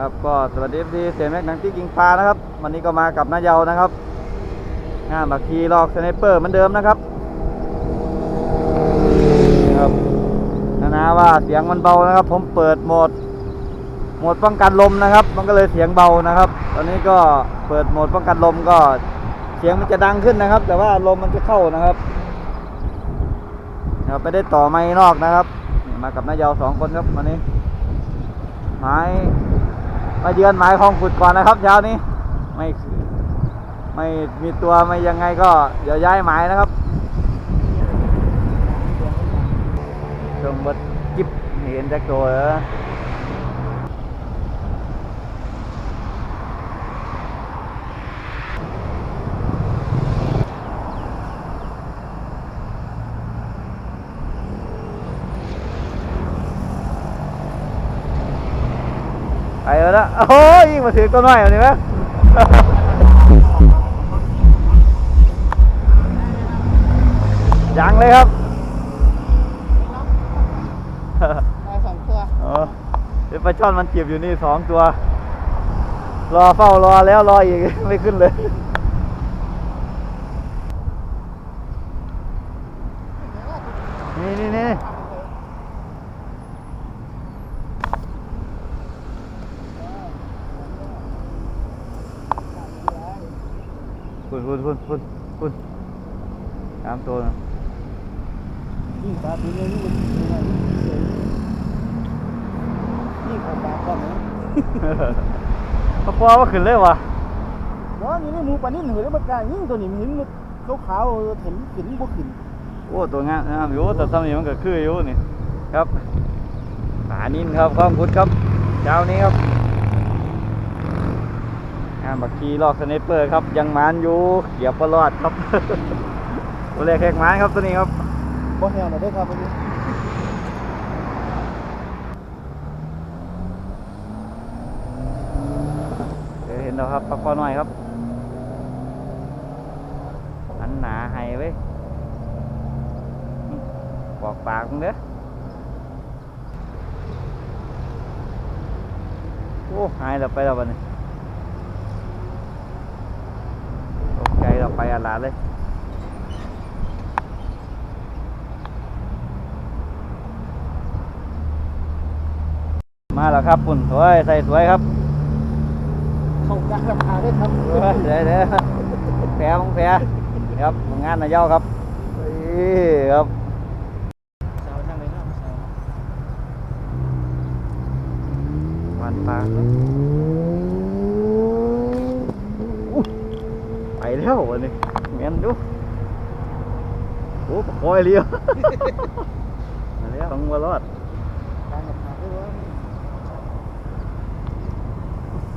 ครับก็สวัสดีพี่เสียแม็กหนังที่กิงปลานะครับ วันนี้ก็มากับน้าเยานะครับงานบักคีลอกสไนเปอร์เหมือนเดิมนะครับครับนานาว่าเสียงมันเบานะครับ ผมเปิดโหมดโหมดป้องกันลมนะครับ มันก็เลยเสียงเบานะครับ ตอนนี้ก็เปิดโหมดป้องกันลมก็เสียงมันจะดังขึ้นนะครับ แต่ว่าลมมันจะเข้านะครับครับไปได้ต่อไม้นอกนะครับ มากับน้าเยาสองคนครับวันนี้ไม้ มาเยือนไม้คลองขุดก่อนนะครับเช้านี้ไม่ไม่มีตัวไม่ยังไงก็เดี๋ยวย้ายหมายนะครับชมบดจิบเห็นจากตัวเหรอ ไปแล้วนะโอ้ยยิงมาถึงต้นไม้แล้วนี่ไหมยังเลยครับมาสองตัวเออเดี๋ยวปลาช่อนมันจีบอยู่นี่สองตัว รอเฝ้ารอแล้วรออีกไม่ขึ้นเลย นี่นี่นี่ คุณคุณคุณคุณคุณสามตัวนะนี่ปลาตัวนี้นี่นี่ของปลาก่อนนะพอพอว่าขึ้นเลยวะว่านี่นี่หมูปลานิ่มเหรอปลากายิ่งตัวนี้มันเห็นมันขาวๆเห็นขึ้นบ่ขึ้นโอ้ตัวงามงามอยู่แต่ทำนี้มันก็คืออยู่นี่ครับปลานินครับข้องคุดครับเช้านี้ครับ งานบักคีลอกสไนเปอร์ครับ ยังมานอยู่เกียบประรอดครับตัวแรกแขกมานครับตัวนี้ครับบ่แห้งเลยครับวันนี้เห็นแล้วครับปลาคอหน่อยครับอันหนาให้เว้ยบอกปากมึงเด้อโอ้หายแล้วไปแล้วบัดนี้ตกใจเรา ไปอาลาดเลยมาแล้วครับปุ่นสวยใส่สวยครับเข้ากลางลำพาได้ครับเดี๋ยวเดี๋ยวแผลของแผลครับงานนายเย้าครับนี่ครับสาวทางไหนครับสาววันปลาอุ๊ยไป แล้ววันนี้เงี้ยดูโอ้ปะคอยเลี้ยวมาแล้วต้องมารอดกลางลำพาได้ว่า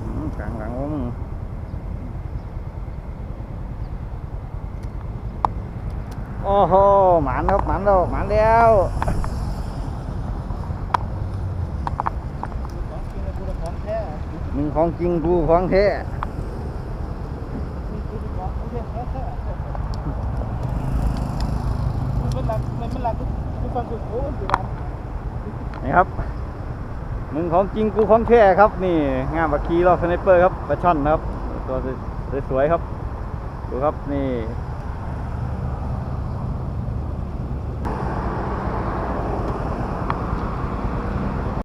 อืมกลางหลังวะมึงโอ้โหหมันครับหมันแล้วหมันแล้วของกินกูของแท้มึงของจริงกูของแท้ มีกูของแท้แท้มันหลักมันห ลักกูฟังกูโอ้ยร้านนี่ครับมึงของจริงกูของแท้ครับ นี่งานบักคีรอบสไนเปอร์ครับปลาช่อนครับ ตัวสวยๆครับ ดูครับนี่